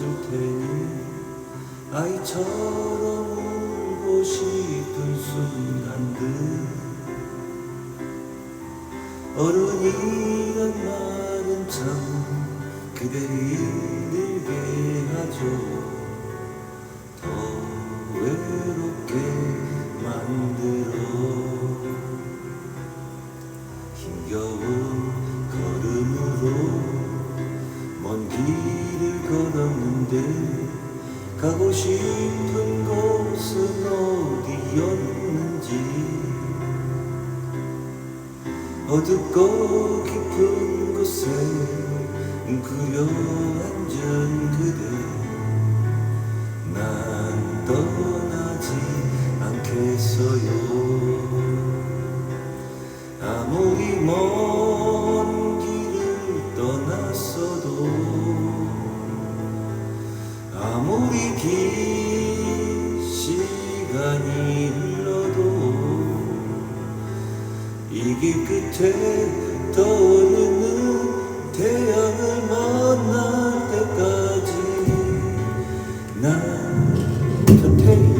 테니 아이처럼 울고 싶은 순간들. 어른이란 말은 참 그대 힘들게 하죠. 더 외롭게 만들어. 힘겨운 걸음으로 걸었는데 가고 싶은 곳은 어디였는지. 어둡고 깊은 곳에 그려 앉은 그대. 난 떠나지 않겠어요. 아무리 먼 아무리 긴 시간이 흘러도 이길 끝에 떠오르는 태양을 만날 때까지 난 곁에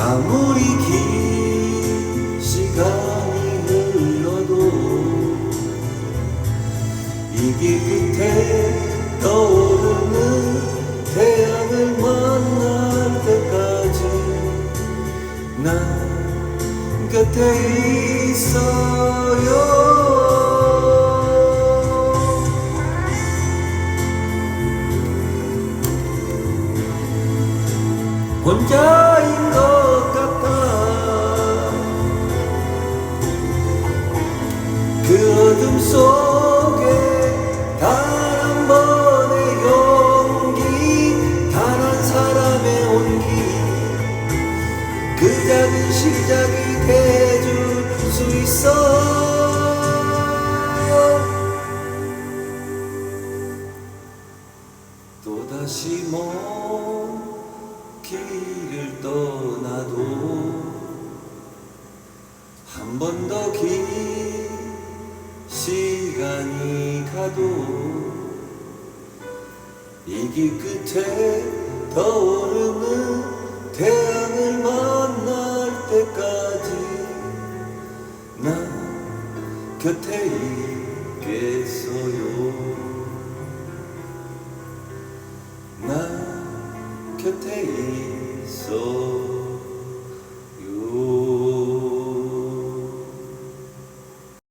아무리 긴 시간이 흘러도 이길 끝에 떠오르는 태양을 만날 때까지 난 곁에 있어요. 혼자 어둠 속에 단 한 번의 용기 단 한 사람의 온기. 그 작은 시작이 돼줄 수 있어 또다시 먼 길을 떠나도 한 번더긴 시간이 가도 이 길 끝에 떠오르는 태양을 만날 때까지 난 곁에 있겠어요. 나 곁에 있어